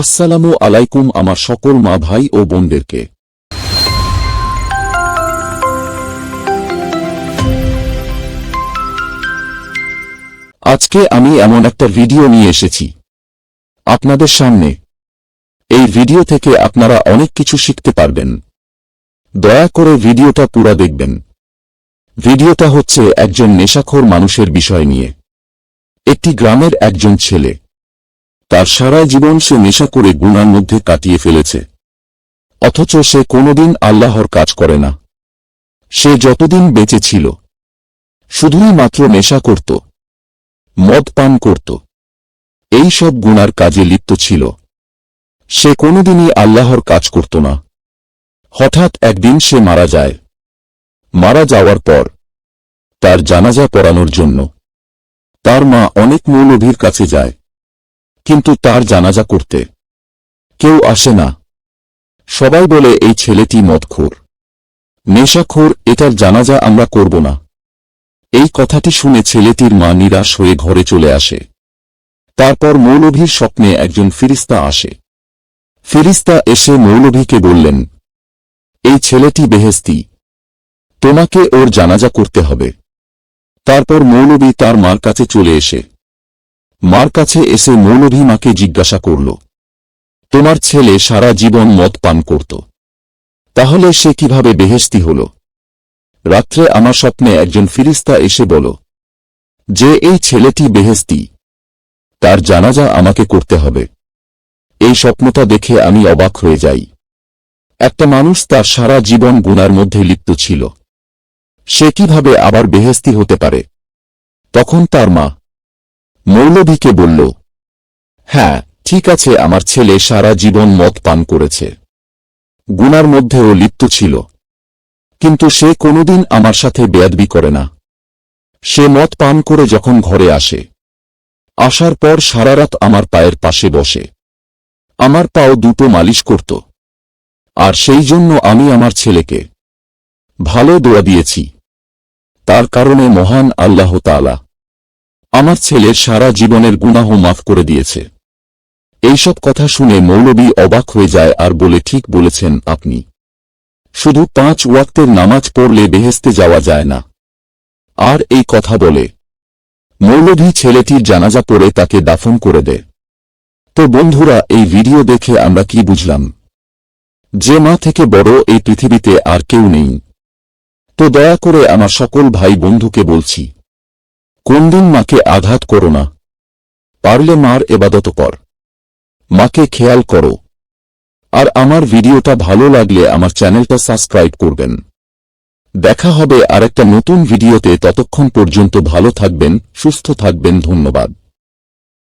আসসালামু আলাইকুম আমার সকল মা ভাই ও বোনদেরকে। আজকে আমি এমন একটা ভিডিও নিয়ে এসেছি। আপনাদের সামনে। এই ভিডিও থেকে আপনারা অনেক কিছু শিখতে পারবেন। দয়া করে ভিডিওটা পুরা দেখবেন। ভিডিওটা হচ্ছে একজন নেশাখোর মানুষের বিষয় নিয়ে। একটি গ্রামের একজন ছেলে। তার সারা জীবন সে নেশা করে গুণার মধ্যে কাটিয়ে ফেলেছে। অথচ সে কোনোদিন আল্লাহর কাজ করে না। সে যতদিন বেঁচে ছিল, শুধুই মাত্র নেশা করত, মদ পান করত। এই সব গুনার কাজে লিপ্ত ছিল। সে কোনোদিনই আল্লাহর কাজ করত না। হঠাৎ একদিন সে মারা যায়। মারা যাওয়ার পর, তার জানাজা পড়ানোর জন্য। তার মা অনেক মৌলভীর কাছে যায়। কিন্তু তার জানাজা করতে। কেউ আসে না। সবাই বলে, এই ছেলেটি মদখোর। নেশাখোর, এটার জানাজা আমরা করব না। এই কথাটি শুনে ছেলেটির মা নিরাশ হয়ে ঘরে চলে আসে। তারপর মৌলভীর স্বপ্নে একজন ফিরিস্তা আসে। ফিরিস্তা এসে মৌলভীকে বললেন, এই ছেলেটি বেহেস্তি তোমাকে ওর জানাজা করতে হবে। তারপর মৌলভী তার মার কাছে চলে এসে মার কাছে এসে মৌলভী মাকে জিজ্ঞাসা করল, তোমার ছেলে সারা জীবন মদ পান করত। তাহলে সে কীভাবে বেহেস্তি হল? রাত্রে আমার স্বপ্নে একজন ফিরিস্তা এসে বল, যে এই ছেলেটি বেহেস্তি তার জানাজা আমাকে করতে হবে। এই স্বপ্নটা দেখে আমি অবাক হয়ে যাই। একটা মানুষ তার সারা জীবন গুনার মধ্যে লিপ্ত ছিল। সে কীভাবে আবার বেহেস্তি হতে পারে? তখন তার মা মৌলভীকে বলল হ্যাঁ ঠিক আছে, আমার ছেলে সারা জীবন মদ পান করেছে। গুনার মধ্যেও লিপ্ত ছিল। কিন্তু সে কোনোদিন আমার সাথে বেয়াদবি করে না। সে মদ পান করে যখন ঘরে আসে, আসার পর সারারাত আমার পায়ের পাশে বসে। আমার পাও দুটো মালিশ করত। আর সেই জন্য আমি আমার ছেলেকে ভালো দোয়া দিয়েছি। তার কারণে মহান আল্লাহ তাআলা আমার ছেলের সারা জীবনের গুনাহ মাফ করে দিয়েছে। এইসব কথা শুনে মৌলবী অবাক হয়ে যায় আর বলে, ঠিক বলেছেন আপনি। শুধু পাঁচ ওয়াক্তের নামাজ পড়লে বেহেস্তে যাওয়া যায় না। আর এই কথা বলে। মৌলভী ছেলেটির জানাজা পড়ে তাকে দাফন করে দেয়। তো বন্ধুরা, এই ভিডিও দেখে আমরা কি বুঝলাম? যে মা থেকে বড় এই পৃথিবীতে আর কেউ নেই। তো দয়া করে আমার সকল ভাই বন্ধুকে বলছি কোনদিন মাকে আঘাত করো না। পারলে মার এবাদত কর। মাকে খেয়াল করো। আর আমার ভিডিওটা ভালো লাগলে আমার চ্যানেলটা সাবস্ক্রাইব করবেন। দেখা হবে আরেকটা নতুন ভিডিওতে, ততক্ষণ পর্যন্ত ভালো থাকবেন, সুস্থ থাকবেন, ধন্যবাদ।